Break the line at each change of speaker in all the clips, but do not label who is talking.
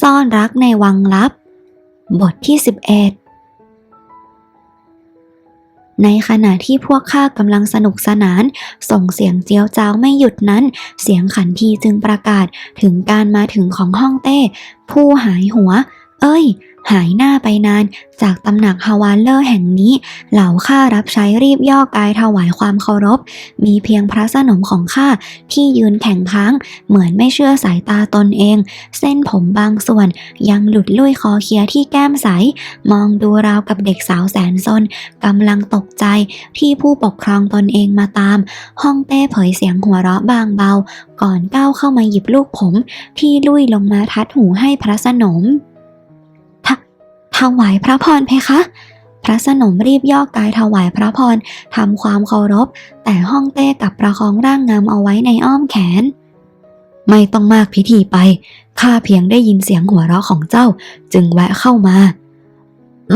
ซ่อนรักในวังลับ บทที่ 11 ในขณะที่พวกข้ากำลังสนุกสนาน ส่งเสียงเจียวจ้าวไม่หยุดนั้น เสียงขันทีจึงประกาศถึงการมาถึงของห้องเต้ ผู้หายหัว เอ้ย หายหน้าไปนาน จากตำหนักฮาวานเลอร์แห่งนี้ เหล่าข้ารับใช้รีบย่อกายถวายความเคารพ มีเพียงพระสนมของข้าที่ยืนแข็งค้าง เหมือนไม่เชื่อสายตาตนเอง เส้นผมบางส่วน ยังหลุดลุ่ยคอเคลียที่แก้มใส มองดูราวกับเด็กสาวแสนซนกำลังตกใจที่ผู้ปกครองตนเองมาตาม ห้องเต้เผยเสียงหัวเราะบางเบา ก่อนก้าวเข้ามาหยิบลูกผม ที่ลุ่ยลงมาทัดหูให้พระสนม ถวายพระพรเพคะ พระสนมรีบย่อกายถวายพระพรทำความเคารพ แต่ห้องเต้กับประคองร่างงามเอาไว้ในอ้อมแขน ไม่ต้องมากพิธีไป ข้าเพียงได้ยินเสียงหัวเราะของเจ้า จึงแวะเข้ามา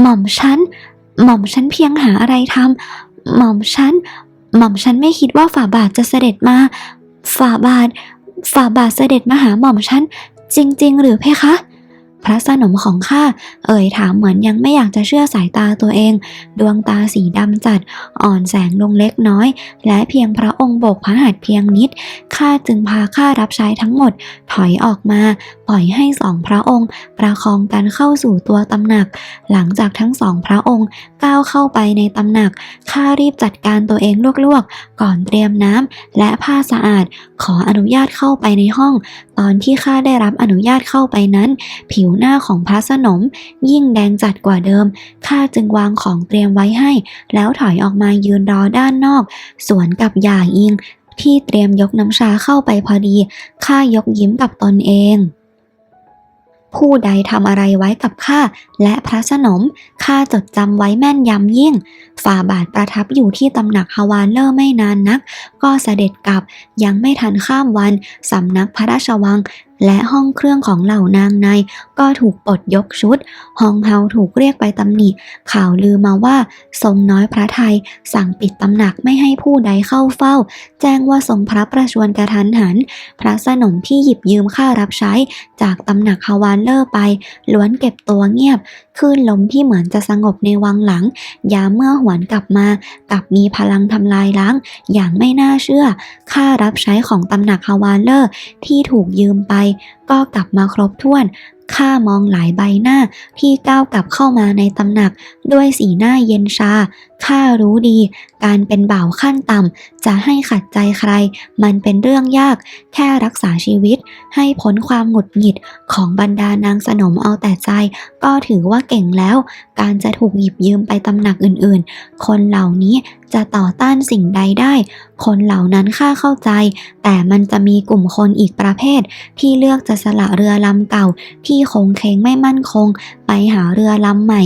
หม่อมฉัน หม่อมฉันเพียงหาอะไรทำหม่อมฉัน หม่อมฉันไม่คิดว่าฝ่าบาทจะเสด็จมา ฝ่าบาท ฝ่าบาทเสด็จมาหาหม่อมฉันจริง ๆ หรือเพคะ พระสนมของข้า เอ่ยถามเหมือนยังไม่อยากจะเชื่อสายตาตัวเอง ดวงตาสีดำจัด อ่อนแสงลงเล็กน้อย และเพียงพระองค์โบกพระหัตถ์เพียงนิด ข้าจึงพาข้ารับใช้ทั้งหมด ถอยออกมา ปล่อยให้สองพระองค์ ประคองกันเข้าสู่ตัวตำหนัก หลังจากทั้งสองพระองค์ก้าวเข้าไปในตำหนัก ข้ารีบจัดการตัวเองลวกๆ ก่อนเตรียมน้ำและผ้าสะอาด ขออนุญาตเข้าไปในห้อง ตอนที่ข้าได้รับอนุญาตเข้าไปนั้น ผิวหน้าของพระสนม ยิ่งแดงจัดกว่าเดิม ข้าจึงวางของเตรียมไว้ให้ แล้วถอยออกมายืนรอด้านนอก สวนกับหย่าอิง ที่เตรียมยกน้ำชาเข้าไปพอดี ข้ายกยิ้มกับตนเองผู้ใดทำอะไรไว้กับข้าและพระสนมข้าจดจำไว้แม่นยำยิ่ง ฝ่าบาทประทับอยู่ที่ตำหนักฮาวานเลอร์ไม่นานนัก ก็เสด็จกลับยังไม่ทันข้ามวัน สำนักพระราชวัง และห้องเครื่องของเหล่านางในก็ถูกปลดยกชุด ฮองเฮาถูกเรียกไปตำหนิ ข่าวลือมาว่า ทรงน้อยพระไทย สั่งปิดตำหนักไม่ให้ผู้ใดเข้าเฝ้า แจ้งว่าทรงพระประชวรกระทันหัน พระสนมที่หยิบยืมค่ารับใช้ จากตำหนักฮาวานเลอร์ไป ล้วนเก็บตัวเงียบคลื่นลมที่เหมือนจะสงบในวังหลัง ยามเมื่อหวนกลับมา กลับมีพลังทำลายล้าง อย่างไม่น่าเชื่อ ค่ารับใช้ของตำหนักฮาวานเลอร์ที่ถูกยืมไปก็กลับมาครบถ้วนข้ามองหลายใบหน้าที่ก้าวกลับเข้ามาในตำหนัก ด้วยสีหน้าเย็นชาข้ารู้ดี การเป็นบ่าวขั้นต่ำจะให้ขัดใจใคร มันเป็นเรื่องยาก แค่รักษาชีวิต ให้พ้นความหงุดหงิดของบรรดานางสนมเอาแต่ใจ ก็ถือว่าเก่งแล้ว การจะถูกหยิบยืมไปตำหนักอื่นๆ คนเหล่านี้ จะต่อต้านสิ่งใดได้ คนเหล่านั้นข้าเข้าใจ แต่มันจะมีกลุ่มคนอีกประเภท ที่เลือกจะสละเรือลำเก่า ที่คงเคงไม่มั่นคง ไปหาเรือลำใหม่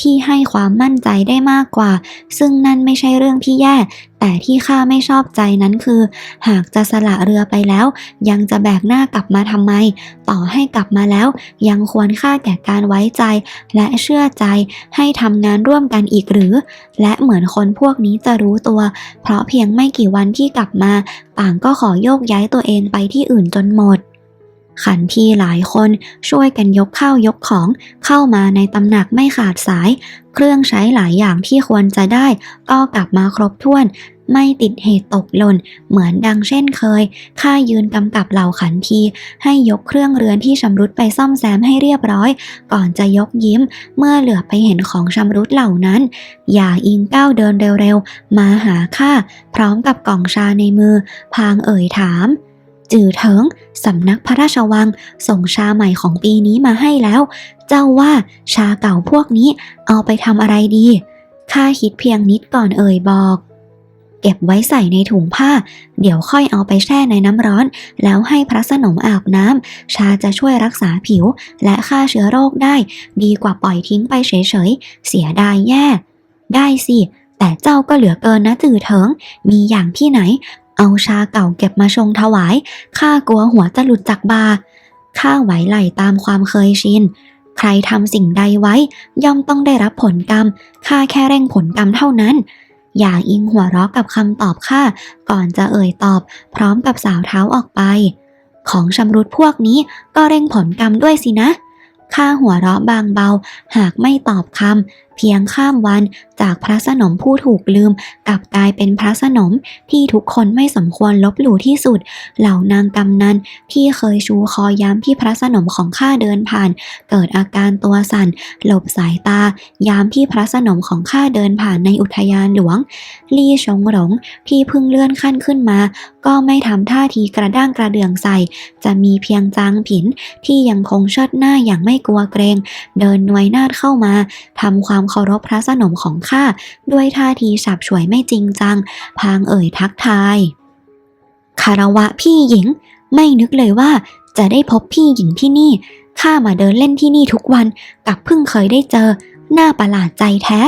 ที่ให้ความมั่นใจได้มากกว่า ซึ่งนั่นไม่ใช่เรื่องที่แย่ แต่ที่ข้าไม่ชอบใจนั้นคือ หากจะสละเรือไปแล้ว ยังจะแบกหน้ากลับมาทำไม ต่อให้กลับมาแล้ว ยังควรค่าแก่การไว้ใจ และเชื่อใจให้ทำงานร่วมกันอีกหรือ และเหมือนคนพวกนี้จะรู้ตัว เพราะเพียงไม่กี่วันที่กลับมา ต่างก็ขอโยกย้ายตัวเองไปที่อื่นจนหมด ขันทีหลายคนช่วยกันยกข้าวยกของเข้ามาในตำหนักไม่ขาดสาย เครื่องใช้หลายอย่างที่ควรจะได้ ก็กลับมาครบถ้วน ไม่ติดเหตุตกหล่น เหมือนดังเช่นเคย ข้ายืนกำกับเหล่าขันที ให้ยกเครื่องเรือนที่ชำรุดไปซ่อมแซมให้เรียบร้อย ก่อนจะยกยิ้ม เมื่อเหลือไปเห็นของชำรุดเหล่านั้น อย่าอิงก้าวเดินเร็วๆ มาหาข้า พร้อมกับกล่องชาในมือ พางเอ่ยถาม จื่อเถิงสำนักพระราชวัง ส่งชาใหม่ของปีนี้มาให้แล้ว เจ้าว่าชาเก่าพวกนี้เอาไปทำอะไรดีข้าคิดเพียงนิดก่อนเอ่ยบอก เก็บไว้ใส่ในถุงผ้า เดี๋ยวค่อยเอาไปแช่ในน้ำร้อน แล้วให้พระสนมอาบน้ำชาจะช่วยรักษาผิว และฆ่าเชื้อโรคได้ ดีกว่าปล่อยทิ้งไปเฉยๆ เสียดายแย่ ได้สิแต่เจ้าก็เหลือเกินนะจื่อเถิง มีอย่างที่ไหน เอาชาเก่าเก็บมาชงถวาย ข้ากลัวหัวจะหลุดจากบาข้าไหวไหลตามความเคยชิน ใครทำสิ่งใดไว้ ย่อมต้องได้รับผลกรรม ข้าแค่เร่งผลกรรมเท่านั้น อย่าอิงหัวเราะกับคำตอบข้า ก่อนจะเอ่ยตอบ พร้อมกับสาวเท้าออกไป ของชำรุดพวกนี้ก็เร่งผลกรรมด้วยสินะ ข้าหัวเราะบางเบา หากไม่ตอบคำเพียงข้ามวันจากพระสนมผู้ถูกลืมกลับกลายเป็นพระสนมที่ทุกคนไม่สมควรลบหลู่ที่สุด เหล่านางกำนันที่เคยชูคอย้ำที่พระสนมของข้าเดินผ่าน เกิดอาการตัวสั่น หลบสายตา ยามที่พระสนมของข้าเดินผ่านในอุทยานหลวง ลี่ชงหลงที่เพิ่งเลื่อนขั้นขึ้นมา ก็ไม่ทำท่าทีกระด้างกระเดื่องใส่ จะมีเพียงจางผินที่ยังคงเชิดหน้าอย่างไม่กลัวเกรง เดินหน่วยนาดเข้ามาทำความเคารพพระสนมของข้าด้วยท่าทีฉับฉวยไม่จริงจัง พางเอ่ยทักทาย คารวะพี่หญิง ไม่นึกเลยว่าจะได้พบพี่หญิงที่นี่ ข้ามาเดินเล่นที่นี่ทุกวันกับเพิ่งเคยได้เจอ หน้าประหลาดใจแท้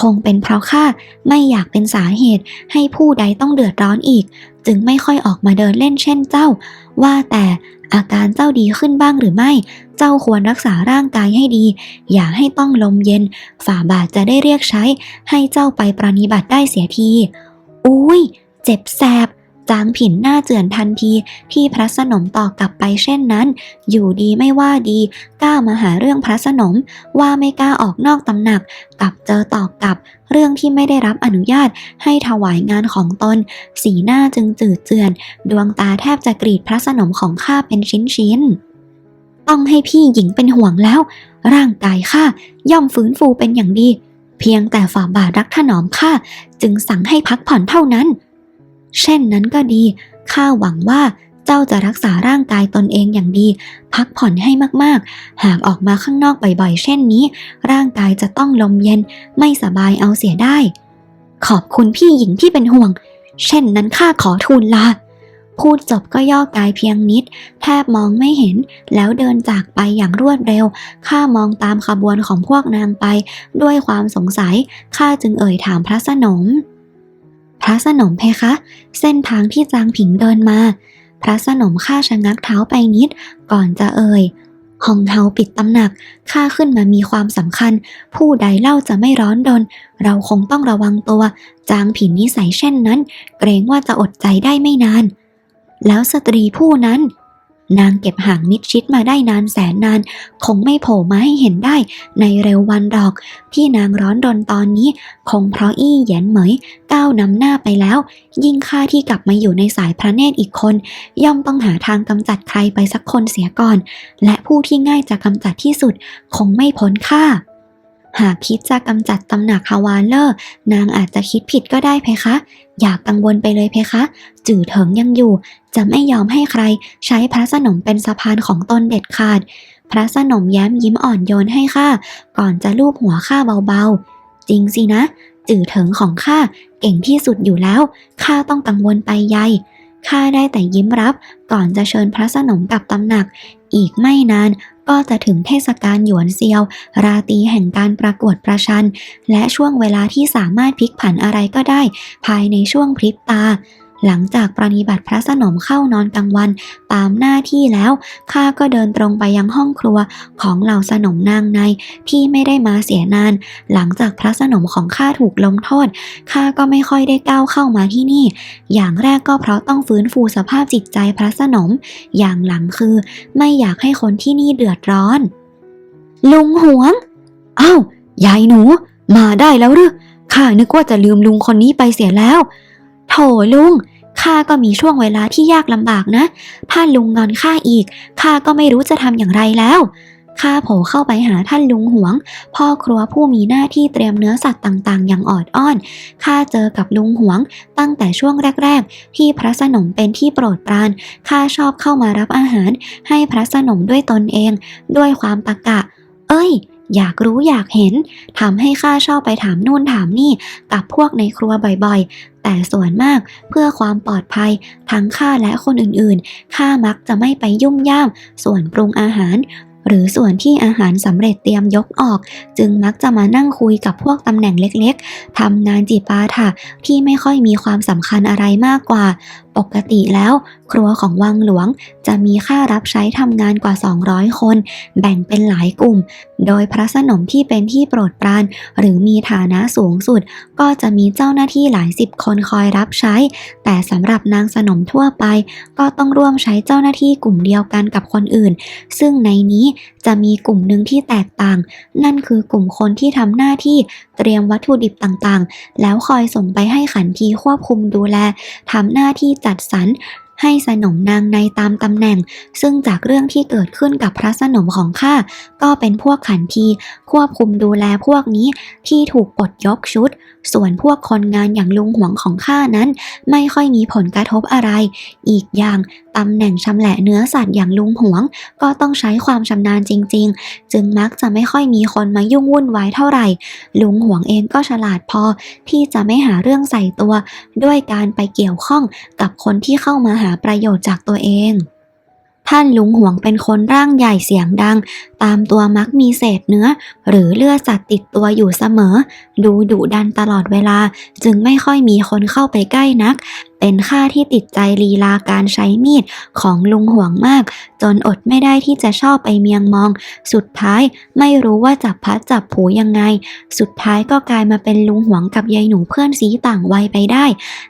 คงเป็นเพราะข้าไม่อยากเป็นสาเหตุให้ผู้ใดต้องเดือดร้อนอีก จึงไม่ค่อยออกมาเดินเล่นเช่นเจ้า ว่าแต่อาการเจ้าดีขึ้นบ้างหรือไม่ เจ้าควรรักษาร่างกายให้ดี อย่าให้ต้องลมเย็น ฝ่าบาทจะได้เรียกใช้ ให้เจ้าไปปรนนิบัติได้เสียที อุ้ย เจ็บแสบ จางผินหน้าเจือนทันทีที่พระสนมตอบกลับไปเช่นนั้น อยู่ดีไม่ว่าดีกล้ามาหาเรื่องพระสนมว่าไม่กล้าออกนอกตำหนักกลับเจอตอบกลับ เรื่องที่ไม่ได้รับอนุญาตให้ถวายงานของตน สีหน้าจึงจืดเจือน ดวงตาแทบจะกรีดพระสนมของข้าเป็นชิ้นๆต้องให้พี่หญิงเป็นห่วงแล้ว ร่างกายข้าย่อมฟื้นฟูเป็นอย่างดี เพียงแต่ฝ่าบาทรักถนอมข้าจึงสั่งให้พักผ่อนเท่านั้น เช่นนั้นก็ดี ข้าหวังว่าเจ้าจะรักษาร่างกายตนเองอย่างดี พักผ่อนให้มากๆ หากออกมาข้างนอกบ่อยๆ เช่นนี้ ร่างกายจะต้องลมเย็นไม่สบายเอาเสียได้ ขอบคุณพี่หญิงที่เป็นห่วง เช่นนั้นข้าขอทูลลาพูดจบก็ย่อกายเพียงนิด แทบมองไม่เห็น แล้วเดินจากไปอย่างรวดเร็ว ข้ามองตามขบวนของพวกนางไป ด้วยความสงสัย ข้าจึงเอ่ยถามพระสนม พระสนมเพคะ เส้นทางที่จางผิงเดินมา พระสนมข้าชะงักเท้าไปนิด ก่อนจะเอ่ยห้องเฮาปิดตำหนัก ข้าขึ้นมามีความสำคัญ ผู้ใดเล่าจะไม่ร้อนดน เราคงต้องระวังตัว จางผินนิสัยเช่นนั้น เกรงว่าจะอดใจได้ไม่นาน แล้วสตรีผู้นั้น นางเก็บห่างมิดชิดมาได้นานแสนนาน คงไม่โผล่มาให้เห็นได้ ในเร็ววันดอก ที่นางร้อนรนตอนนี้ คงเพราะอี้เหยียนเหมยก้าวนำหน้าไปแล้ว ยิ่งข้าที่กลับมาอยู่ในสายพระเนตรอีกคน ย่อมต้องหาทางกำจัดใครไปสักคนเสียก่อน และผู้ที่ง่ายจะกำจัดที่สุด คงไม่พ้นข้า หากคิดจะกำจัดตำหนักฮาวานเลอร์นางอาจจะคิดผิดก็ได้เพคะ อย่ากกังวลไปเลยเพคะ จื่อเถิงยังอยู่ จะไม่ยอมให้ใครใช้พระสนมเป็นสะพานของตนเด็ดขาด พระสนมแย้มยิ้มอ่อนโยนให้ข้าก่อนจะลูบหัวข้าเบาๆ จริงสินะ จื่อเถิงของข้าเก่งที่สุดอยู่แล้วข้าต้องกังวลไปใหญ่ข้าได้แต่ยิ้มรับก่อนจะเชิญพระสนมกลับตำหนัก อีกไม่นาน ก็จะถึงเทศกาลหยวนเซียว ราตรีแห่งการประกวดประชัน และช่วงเวลาที่สามารถพลิกผันอะไรก็ได้ ภายในช่วงพริบตา หลังจากปรนิบัติพระสนมเข้านอนกลางวันตามหน้าที่แล้วข้าก็เดินตรงไปยังห้องครัวของเหล่าสนมนางในที่ไม่ได้มาเสียนาน หลังจากพระสนมของข้าถูกลงโทษข้าก็ไม่ค่อยได้ก้าวเข้ามาที่นี่ อย่างแรกก็เพราะต้องฟื้นฟูสภาพจิตใจพระสนม อย่างหลังคือ ไม่อยากให้คนที่นี่เดือดร้อน ลุงหวงเอ้ายายหนู มาได้แล้วหรือข้านึกว่าจะลืมลุงคนนี้ไปเสียแล้ว โถลุงข้าก็มีช่วงเวลาที่ยากลำบากนะ ถ้าลุงงอนข้าอีกข้าก็ไม่รู้จะทำอย่างไรแล้วข้าโผล่เข้าไปหาท่านลุงหวง พ่อครัวผู้มีหน้าที่เตรียมเนื้อสัตว์ต่างๆ อย่างออดอ้อนข้าเจอกับลุงหวง ตั้งแต่ช่วงแรก ๆ ที่พระสนมเป็นที่โปรดปรานข้าชอบเข้ามารับอาหาร ให้พระสนมด้วยตนเอง ด้วยความตะกะ เอ้ย อยากรู้อยากเห็นทำให้ข้าชอบไปถามนู่นถามนี่ กับพวกในครัวบ่อยๆ แต่ส่วนมากเพื่อความปลอดภัยทั้งข้าและคนอื่นๆ ข้ามักจะไม่ไปยุ่งย่ามส่วนปรุงอาหาร หรือส่วนที่อาหารสำเร็จเตรียมยกออก จึงมักจะมานั่งคุยกับพวกตำแหน่งเล็กๆทำงานจีปาถะที่ไม่ค่อยมีความสำคัญอะไรมากกว่า ปกติแล้ว ครัวของวังหลวง จะมีค่ารับใช้ทำงานกว่า 200 คน แบ่งเป็นหลายกลุ่ม โดยพระสนมที่เป็นที่โปรดปราน หรือมีฐานะสูงสุด ก็จะมีเจ้าหน้าที่หลายสิบคนคอยรับใช้ แต่สำหรับนางสนมทั่วไป ก็ต้องร่วมใช้เจ้าหน้าที่กลุ่มเดียวกันกับคนอื่น ซึ่งในนี้จะมีกลุ่มหนึ่งที่แตกต่าง นั่นคือกลุ่มคนที่ทำหน้าที่เตรียมวัตถุดิบต่างๆ แล้วคอยส่งไปให้ขันทีควบคุมดูแลทำหน้าที่จัดสรร ให้สนมนางในตามตำแหน่ง ซึ่งจากเรื่องที่เกิดขึ้นกับพระสนมของข้าก็เป็นพวกขันทีควบคุมดูแลพวกนี้ที่ถูกปลดยกชุด ส่วนพวกคนงานอย่างลุงหวงของข้านั้น ไม่ค่อยมีผลกระทบอะไร อีกอย่างตำแหน่งชำแหละเนื้อสัตว์อย่างลุงหวง ก็ต้องใช้ความชำนาญจริง ๆ จึงมักจะไม่ค่อยมีคนมายุ่งวุ่นวายเท่าไหร่ ลุงหวงเองก็ฉลาดพอที่จะไม่หาเรื่องใส่ตัว ด้วยการไปเกี่ยวข้องกับคนที่เข้ามาหาประโยชน์จากตัวเอง ท่านลุงหวงเป็นคนร่างใหญ่เสียงดัง ตามตัวมักมีเศษเนื้อ หรือเลือดสัตว์ติดตัวอยู่เสมอ ดูดุดันตลอดเวลา จึงไม่ค่อยมีคนเข้าไปใกล้นัก เป็นข้าที่ติดใจลีลาการใช้มีดของลุงห่วงมาก จนอดไม่ได้ที่จะชอบไปเมียงมอง สุดท้ายไม่รู้ว่าจับพัดจับผูยังไง สุดท้ายก็กลายมาเป็นลุงห่วงกับยายหนูเพื่อนสีต่างวัยไปได้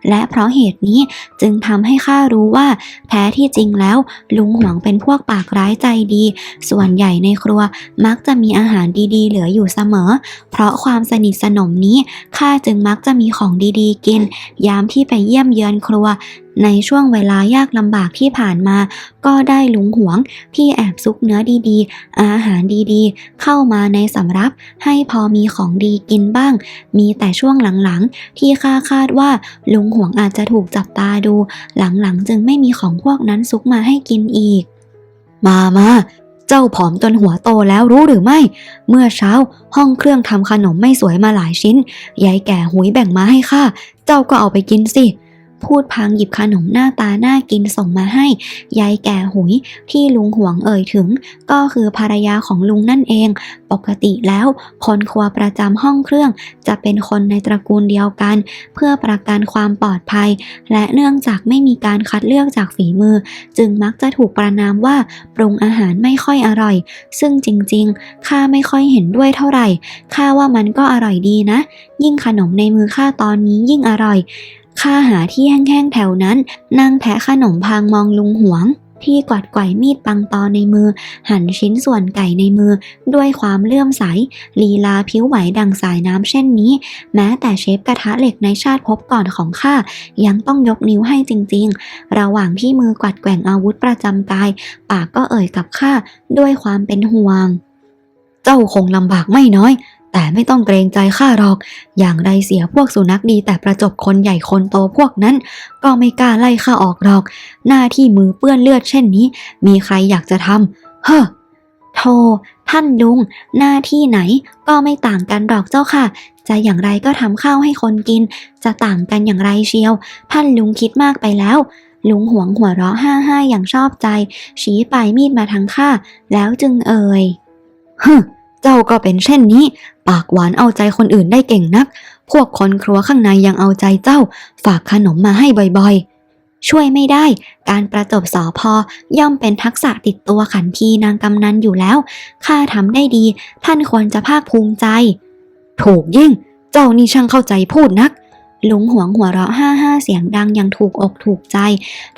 และเพราะเหตุนี้จึงทำให้ข้ารู้ว่า แท้ที่จริงแล้ว ลุงห่วงเป็นพวกปากร้ายใจดี ส่วนใหญ่ในครัวมักจะมีอาหารดีๆ เหลืออยู่เสมอ เพราะความสนิทสนมนี้ข้าจึงมักจะมีของดีๆ กิน ยามที่ไปเยี่ยมเยือนครัว ในช่วงเวลายากลำบากที่ผ่านมา ก็ได้ลุงหวงที่แอบซุกเนื้อดีๆ อาหารดีๆ เข้ามาในสำรับ ให้พอมีของดีกินบ้าง มีแต่ช่วงหลังๆ ที่ข้าคาดว่าลุงหวงอาจจะถูกจับตาดู หลังๆ จึงไม่มีของพวกนั้นซุกมาให้กินอีก มามาเจ้าผอมจนหัวโตแล้วรู้หรือไม่ เมื่อเช้าห้องเครื่องทำขนมไม่สวยมาหลายชิ้น ยายแก่หุยแบ่งมาให้ข้า เจ้าก็เอาไปกินสิ พูดพางหยิบขนมหน้าตาหน่ากินส่งมาให้ ยายแก่หุยที่ลุงหวงเอ่ยถึง ก็คือภรรยาของลุงนั่นเอง ปกติแล้ว คนครัวประจำห้องเครื่อง จะเป็นคนในตระกูลเดียวกัน เพื่อประกันความปลอดภัย และเนื่องจากไม่มีการคัดเลือกจากฝีมือ จึงมักจะถูกประนามว่าปรุงอาหารไม่ค่อยอร่อย ซึ่งจริงๆข้าไม่ค่อยเห็นด้วยเท่าไหร่ข้าว่ามันก็อร่อยดีนะ ยิ่งขนมในมือข้าตอนนี้ยิ่งอร่อย ข้าหาที่แห้งๆแถวนั้น นั่งแทะขนมพางมองลุงหวง ที่กวัดไกวมีดปังตอในมือ หั่นชิ้นส่วนไก่ในมือ ด้วยความเลื่อมใส ลีลาผิวไหวดังสายน้ำเช่นนี้ แม้แต่เชฟกระทะเหล็กในชาติภพก่อนของข้ายังต้องยกนิ้วให้จริงๆ ระหว่างที่มือกวัดแกว่งอาวุธประจำกาย ปากก็เอ่ยกับข้าด้วยความเป็นห่วง เจ้าคงลำบากไม่น้อย แต่ไม่ต้องเกรงใจข้าหรอก อย่างไรเสียพวกสุนัขดีแต่ประจบคนใหญ่คนโตพวกนั้น ก็ไม่กล้าไล่ข้าออกหรอก หน้าที่มือเปื้อนเลือดเช่นนี้ มีใครอยากจะทำเฮ้อโธ่ท่านลุง หน้าที่ไหนก็ไม่ต่างกันหรอกเจ้าค่ะ จะอย่างไรก็ทำข้าวให้คนกิน จะต่างกันอย่างไรเชียว ท่านลุงคิดมากไปแล้วลุงหวงหัวเราะห้าห้าอย่างชอบใจ ชี้ปลายมีดมาทางข้าแล้วจึงเอ่ยฮึ เจ้าก็เป็นเช่นนี้ ปากหวานเอาใจคนอื่นได้เก่งนัก พวกคนครัวข้างในยังเอาใจเจ้า ฝากขนมมาให้บ่อยๆ ช่วยไม่ได้ การประจบสอพอย่อมเป็นทักษะติดตัวขันทีนางกำนันอยู่แล้ว ข้าทำได้ดี ท่านควรจะภาคภูมิใจ ถูกยิ่ง เจ้านี่ช่างเข้าใจพูดนัก ลุงหวงหัวเราะห้าห้าเสียงดังอย่างถูกอกถูกใจ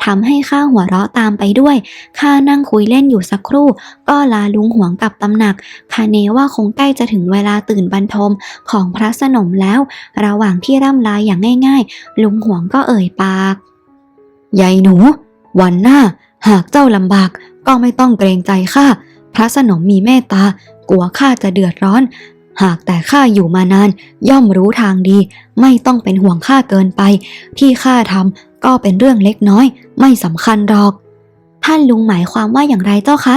ทำให้ข้าหัวเราะตามไปด้วยข้านั่งคุยเล่นอยู่สักครู่ ก็ลาลุงหวงกลับตำหนักคาเนว่าคงใกล้จะถึงเวลาตื่นบรรทมของพระสนมแล้ว ระหว่างที่ร่ำลาอย่างง่ายๆ ลุงหวงก็เอ่ยปากยายหนู วันหน้า หากเจ้าลำบากก็ไม่ต้องเกรงใจข้าพระสนมมีเมตตากลัวข้าจะเดือดร้อน หากแต่ข้าอยู่มานาน ย่อมรู้ทางดี ไม่ต้องเป็นห่วงข้าเกินไป ที่ข้าทำก็เป็นเรื่องเล็กน้อย ไม่สำคัญหรอก ท่านลุงหมายความว่าอย่างไรเจ้าคะ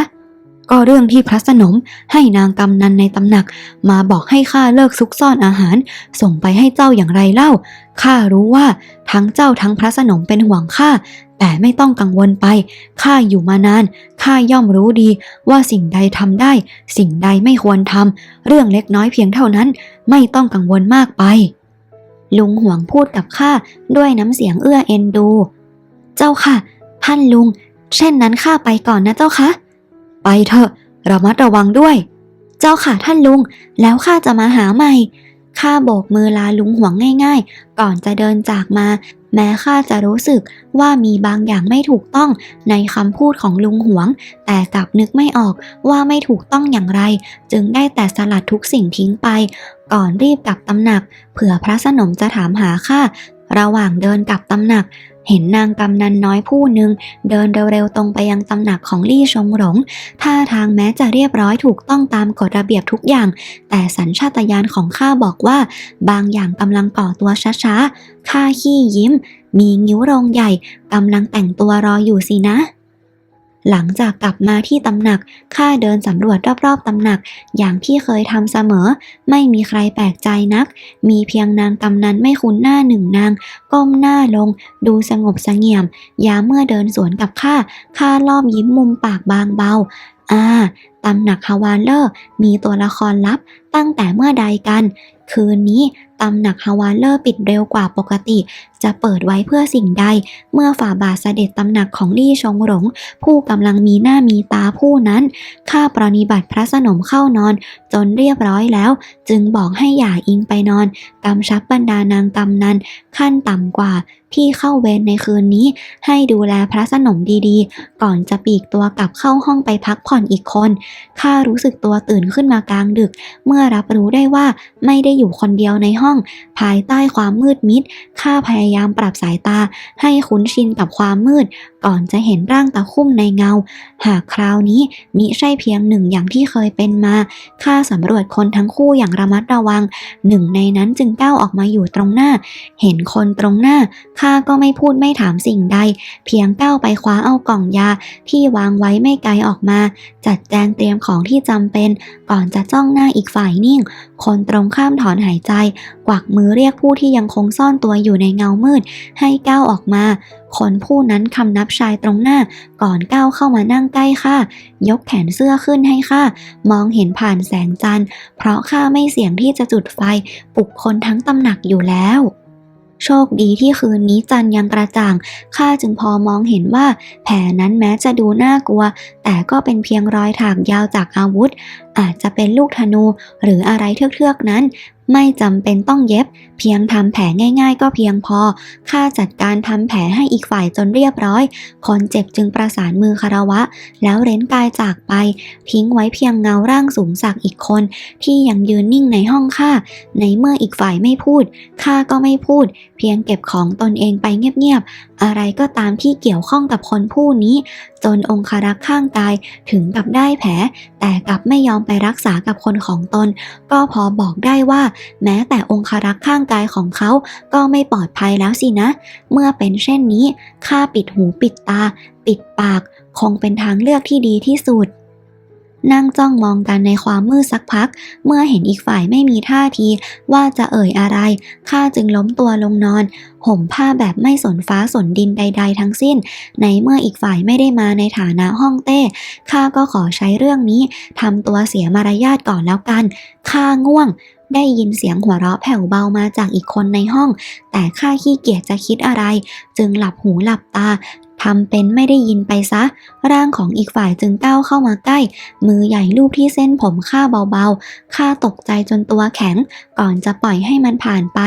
ก็เรื่องที่พระสนมให้นางกำนันในตำหนัก มาบอกให้ข้าเลิกซุกซ่อนอาหาร ส่งไปให้เจ้าอย่างไรเล่าข้ารู้ว่าทั้งเจ้าทั้งพระสนมเป็นห่วงข้าแต่ไม่ต้องกังวลไป ข้าอยู่มานาน ข้าย่อมรู้ดีว่าสิ่งใดทำได้ สิ่งใดไม่ควรทำ เรื่องเล็กน้อยเพียงเท่านั้น ไม่ต้องกังวลมากไป ลุงห่วงพูดกับข้าด้วยน้ำเสียงเอื้อเอ็นดู เจ้าค่ะ ท่านลุง เช่นนั้นข้าไปก่อนนะเจ้าคะ ไปเถอะระมัดระวังด้วย เจ้าค่ะท่านลุง แล้วข้าจะมาหาใหม่ข้าโบกมือลาลุงหวงง่าย ๆ ก่อนจะเดินจากมา แม้ข้าจะรู้สึกว่ามีบางอย่างไม่ถูกต้องในคำพูดของลุงหวง แต่กลับนึกไม่ออกว่าไม่ถูกต้องอย่างไร จึงได้แต่สลัดทุกสิ่งทิ้งไป ก่อนรีบกลับตำหนัก เผื่อพระสนมจะถามหาข้าระหว่างเดินกลับตำหนัก เห็นนางกำนันน้อยผู้หนึ่งเดินเร็วๆตรงไปยังตำหนักของลี่ชงหลง ท่าทางแม้จะเรียบร้อยถูกต้องตามกฎระเบียบทุกอย่าง แต่สัญชาตญาณของข้าบอกว่า บางอย่างกำลังก่อตัวช้าๆ ข้าขี้ยิ้ม มีงิ้วโรงใหญ่กำลังแต่งตัวรออยู่สินะ หลังจากกลับมาที่ตำหนักข้าเดินสำรวจรอบๆตำหนัก อย่างที่เคยทำเสมอ ไม่มีใครแปลกใจนัก มีเพียงนางกำนันไม่คุ้นหน้าหนึ่งนาง ก้มหน้าลง ดูสงบสงี่ยม ยาเมื่อเดินสวนกับข้าข้ารอบยิ้มมุมปากบางเบาอ่าตำหนักฮาวานเลอร์ มีตัวละครลับตั้งแต่เมื่อใดกัน คืนนี้ตำหนักฮาวาเลอร์ปิดเร็วกว่าปกติ จะเปิดไว้เพื่อสิ่งใด เมื่อฝ่าบาทเสด็จตำหนักของลี่ชงหลง ผู้กำลังมีหน้ามีตาผู้นั้น ข้าปรนิบัติพระสนมเข้านอน จนเรียบร้อยแล้ว จึงบอกให้หย่าอิงไปนอนกำชับบรรดานางกำนันขั้นต่ำกว่าที่เข้าเวรในคืนนี้ ให้ดูแลพระสนมดีๆ ก่อนจะปีกตัวกลับเข้าห้องไปพักผ่อนอีกคน ข้ารู้สึกตัวตื่นขึ้นมากลางดึก เมื่อรับรู้ได้ว่าไม่ได้อยู่คนเดียวในห้องภายใต้ความมืดมิดข้าพยายามปรับสายตาให้คุ้นชินกับความมืด ก่อนจะเห็นร่างตะคุ่มในเงา หากคราวนี้มิใช่เพียงหนึ่งอย่างที่เคยเป็นมาข้าสำรวจคนทั้งคู่อย่างระมัดระวัง หนึ่งในนั้นจึงก้าวออกมาอยู่ตรงหน้า เห็นคนตรงหน้าข้าก็ไม่พูดไม่ถามสิ่งใด เพียงก้าวไปคว้าเอากล่องยาที่วางไว้ไม่ไกลออกมา จัดแจงเตรียมของที่จำเป็น ก่อนจะจ้องหน้าอีกฝ่ายนิ่ง คนตรงข้ามถอนหายใจ กวักมือเรียกผู้ที่ยังคงซ่อนตัวอยู่ในเงามืด ให้ก้าวออกมาคนผู้นั้นคำนับชายตรงหน้า ก่อนก้าวเข้ามานั่งใกล้ข้ายกแขนเสื้อขึ้นให้ข้ามองเห็นผ่านแสงจันทร์ เพราะข้าไม่เสี่ยงที่จะจุดไฟปลุกคนทั้งตำหนักอยู่แล้วโชคดีที่คืนนี้จันยังกระจ่าง ข้าจึงพอมองเห็นว่า แผลนั้นแม้จะดูน่ากลัว แต่ก็เป็นเพียงรอยถากยาวจากอาวุธ อาจจะเป็นลูกธนู หรืออะไรเทือกๆนั้น ไม่จำเป็นต้องเย็บ เพียงทำแผลง่าย ๆ ก็เพียงพอข้าจัดการทำแผลให้อีกฝ่ายจนเรียบร้อย คนเจ็บจึงประสานมือคารวะ แล้วเร้นกายจากไป ทิ้งไว้เพียงเงาร่างสูงสักอีกคน ที่ยังยืนนิ่งในห้องข้าในเมื่ออีกฝ่ายไม่พูดข้าก็ไม่พูด เพียงเก็บของตนเองไปเงียบๆอะไรก็ตามที่เกี่ยวข้องกับคนผู้นี้ จนองคารักษ์ข้างกายถึงกับได้แผล แต่กลับไม่ยอมไปรักษากับคนของตน ก็พอบอกได้ว่า แม้แต่องคารักษ์ข้างกายของเขาก็ไม่ปลอดภัยแล้วสินะ เมื่อเป็นเช่นนี้ข้าปิดหูปิดตา ปิดปาก คงเป็นทางเลือกที่ดีที่สุด นั่งจ้องมองกันในความมืดสักพัก เมื่อเห็นอีกฝ่ายไม่มีท่าที ว่าจะเอ่ยอะไร ข้าจึงล้มตัวลงนอน ห่มผ้าแบบไม่สนฟ้าสนดินใด ๆ ทั้งสิ้น ในเมื่ออีกฝ่ายไม่ได้มาในฐานะห้องเต้ ข้าก็ขอใช้เรื่องนี้ทำตัวเสียมารยาทก่อนแล้วกัน ข้าง่วงได้ยินเสียงหัวเราะแผ่วเบามาจากอีกคนในห้อง แต่ข้าขี้เกียจจะคิดอะไร จึงหลับหูหลับตา ทำเป็นไม่ได้ยินไปซะ ร่างของอีกฝ่ายจึงก้าวเข้ามาใกล้ มือใหญ่ลูบที่เส้นผมข้าเบาๆ ข้าตกใจจนตัวแข็ง ก่อนจะปล่อยให้มันผ่านไป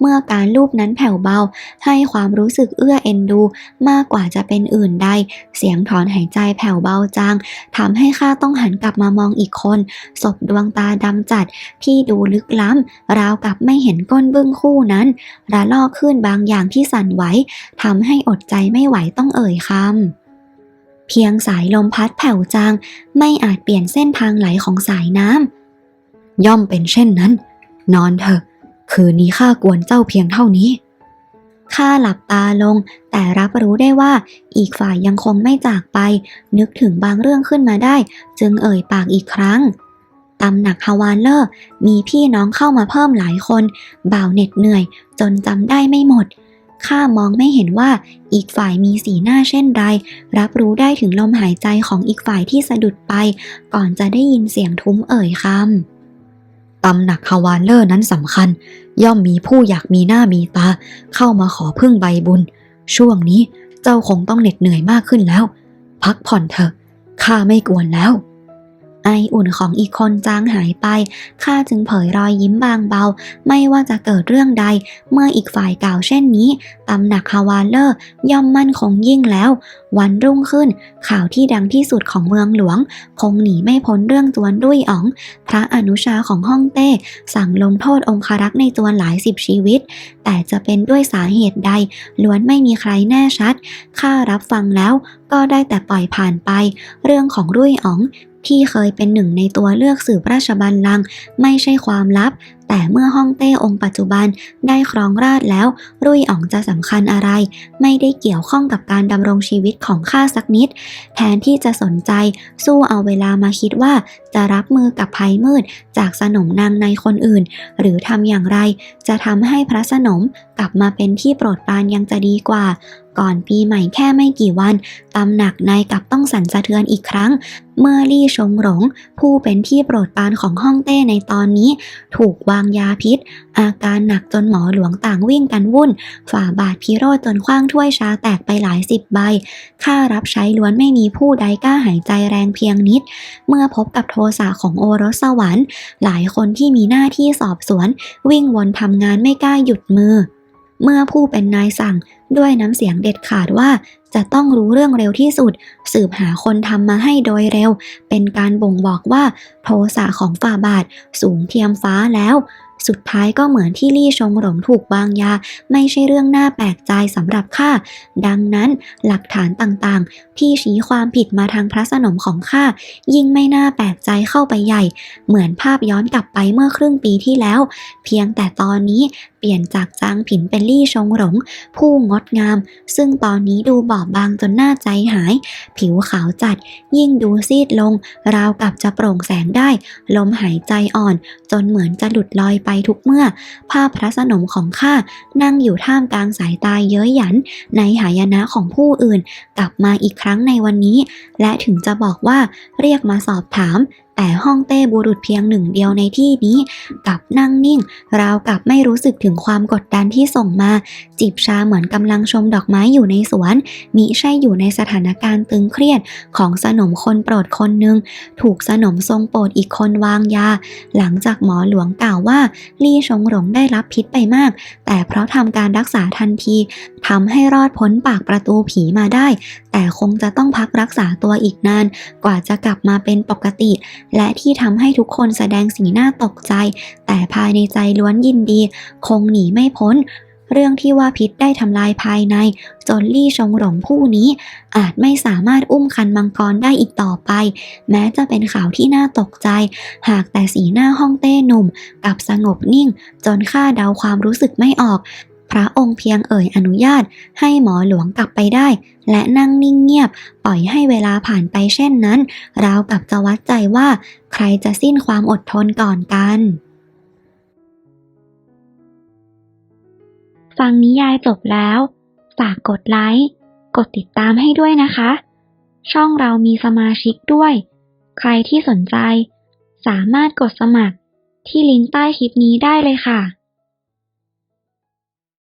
เมื่อการลูบนั้นแผ่วเบา ให้ความรู้สึกเอื้อเอ็นดู มากกว่าจะเป็นอื่นใด เสียงถอนหายใจแผ่วเบาจางทำให้ข้าต้องหันกลับมามองอีกคน ศพดวงตาดำจัด ที่ดูลึกล้ำ ราวกับไม่เห็นก้นบึ้งคู่นั้น ระลอกขึ้นบางอย่างที่สั่นไหวทำให้อดใจไม่ไหวต้องเอยคำ เพียงสายลมพัดแผ่วจางไม่อาจเปลี่ยนเส้นทางไหลของสายน้ำย่อมเป็นเช่นนั้น นอนเถอะ คืนนี้ข้ากวนเจ้าเพียงเท่านี้ข้าหลับตาลง แต่รับรู้ได้ว่าอีกฝ่ายยังคงไม่จากไป นึกถึงบางเรื่องขึ้นมาได้ จึงเอ่ยปากอีกครั้งตำหนักฮาวานเลอร์ มีพี่น้องเข้ามาเพิ่มหลายคน บ่าวเหน็ดเหนื่อย จนจำได้ไม่หมด ข้ามองไม่เห็นว่าอีกฝ่ายมีสีหน้าเช่นไรรับรู้ได้ถึงลมหายใจของอีกฝ่ายที่สะดุดไป ก่อนจะได้ยินเสียงทุ้มเอ่ยคำตำหนักฮาวานเลอร์นั้นสำคัญ ย่อมมีผู้อยากมีหน้ามีตา เข้ามาขอพึ่งใบบุญ ช่วงนี้เจ้าคงต้องเหน็ดเหนื่อยมากขึ้นแล้ว พักผ่อนเถอะข้าไม่กวนแล้ว ไออุ่นของอีกคนจางหายไป ข้าจึงเผยรอยยิ้มบางเบา ไม่ว่าจะเกิดเรื่องใด เมื่ออีกฝ่ายกล่าวเช่นนี้ ตำหนักฮาวาเลอร์ย่อมมั่นคงยิ่งแล้ว วันรุ่งขึ้น ข่าวที่ดังที่สุดของเมืองหลวง คงหนีไม่พ้นเรื่องจวนรุ่ยอ๋อง พระอนุชาของฮ่องเต้ สั่งลงโทษองคารักษ์ในจวนหลายสิบชีวิต แต่จะเป็นด้วยสาเหตุใด ล้วนไม่มีใครแน่ชัด ข้ารับฟังแล้วก็ได้แต่ปล่อยผ่านไป เรื่องของรุ่ยอ๋อง ที่เคยเป็นหนึ่งในตัวเลือกสืบราชบัลลังก์ไม่ใช่ความลับ แต่เมื่อฮ่องเต้องค์ปัจจุบันได้ครองราชแล้ว รุ่ยอ๋องจะสำคัญอะไร ไม่ได้เกี่ยวข้องกับการดำรงชีวิตของข้าสักนิด แทนที่จะสนใจ สู้เอาเวลามาคิดว่า จะรับมือกับภัยมืด จากสนมนางในคนอื่น หรือทำอย่างไร จะทำให้พระสนมกลับมาเป็นที่โปรดปรานยังจะดีกว่า ก่อนปีใหม่แค่ไม่กี่วันตำหนักนายกับต้องสั่นสะเทือนอีกครั้ง เมื่อลี่ชงหลง ผู้เป็นที่โปรดปรานของฮ่องเต้ในตอนนี้ ถูกวางยาพิษ อาการหนักจนหมอหลวงต่างวิ่งกันวุ่น ฝ่าบาทพิโรธจนคว้างถ้วยชาแตกไปหลายสิบใบข้ารับใช้ล้วนไม่มีผู้ใดกล้าหายใจแรงเพียงนิด เมื่อพบกับโทสะของโอรสสวรรค์ หลายคนที่มีหน้าที่สอบสวน วิ่งวนทำงานไม่กล้าหยุดมือ เมื่อผู้เป็นนายสั่งด้วยน้ำเสียงเด็ดขาดว่าจะต้องรู้เรื่องเร็วที่สุด สืบหาคนทำมาให้โดยเร็ว เป็นการบ่งบอกว่าโทสะของฝ่าบาทสูงเทียมฟ้าแล้ว สุดท้ายก็เหมือนที่ลี่ชงหลงถูกวางยา ไม่ใช่เรื่องน่าแปลกใจสำหรับข้า ดังนั้นหลักฐานต่างๆที่ชี้ความผิดมาทางพระสนมของข้า ยิ่งไม่น่าแปลกใจเข้าไปใหญ่ เหมือนภาพย้อนกลับไปเมื่อครึ่งปีที่แล้ว เพียงแต่ตอนนี้เปลี่ยนจากจางผินเป็นลี่ชงหลง ผู้งดงาม ซึ่งตอนนี้ดูบอบบางจนหน้าใจหาย ผิวขาวจัด ยิ่งดูซีดลง ราวกับจะโปร่งแสงได้ ลมหายใจอ่อน จนเหมือนจะหลุดลอยไปทุกเมื่อ ภาพพระสนมของข้านั่งอยู่ท่ามกลางสายตาเย้ยหยัน ในหายนะของผู้อื่น กลับมาอีกครั้งในวันนี้ และถึงจะบอกว่าเรียกมาสอบถาม แต่ห้องเต้บุรุษเพียงหนึ่งเดียวในที่นี้กลับนั่งนิ่ง ราวกับไม่รู้สึกถึงความกดดันที่ส่งมา จิบชาเหมือนกำลังชมดอกไม้อยู่ในสวน มิใช่อยู่ในสถานการณ์ตึงเครียดของสนมคนโปรดคนหนึ่ง ถูกสนมทรงโปรดอีกคนวางยา หลังจากหมอหลวงกล่าวว่า ลี่ชงหลงได้รับพิษไปมาก แต่เพราะทำการรักษาทันทีทำให้รอดพ้นปากประตูผีมาได้ แต่คงจะต้องพักรักษาตัวอีกนาน กว่าจะกลับมาเป็นปกติ และที่ทำให้ทุกคนแสดงสีหน้าตกใจ แต่ภายในใจล้วนยินดี คงหนีไม่พ้น เรื่องที่ว่าพิษได้ทำลายภายใน จนลี่ชงหลงผู้นี้ อาจไม่สามารถอุ้มคันมังกรได้อีกต่อไป แม้จะเป็นข่าวที่น่าตกใจ หากแต่สีหน้าห้องเต้หนุ่มกลับสงบนิ่ง จนข้าเดาความรู้สึกไม่ออก พระองค์เพียงเอ่ยอนุญาตให้หมอหลวงกลับไปได้ และนั่งนิ่งเงียบ ปล่อยให้เวลาผ่านไปเช่นนั้น ราวกับจะวัดใจว่า ใครจะสิ้นความอดทนก่อนกัน
ฟังนิยายจบแล้วฝากกดไลค์กดติดตามให้ด้วยนะคะ ช่องเรามีสมาชิกด้วย ใครที่สนใจ สามารถกดสมัครที่ลิงก์ใต้คลิปนี้ได้เลยค่ะ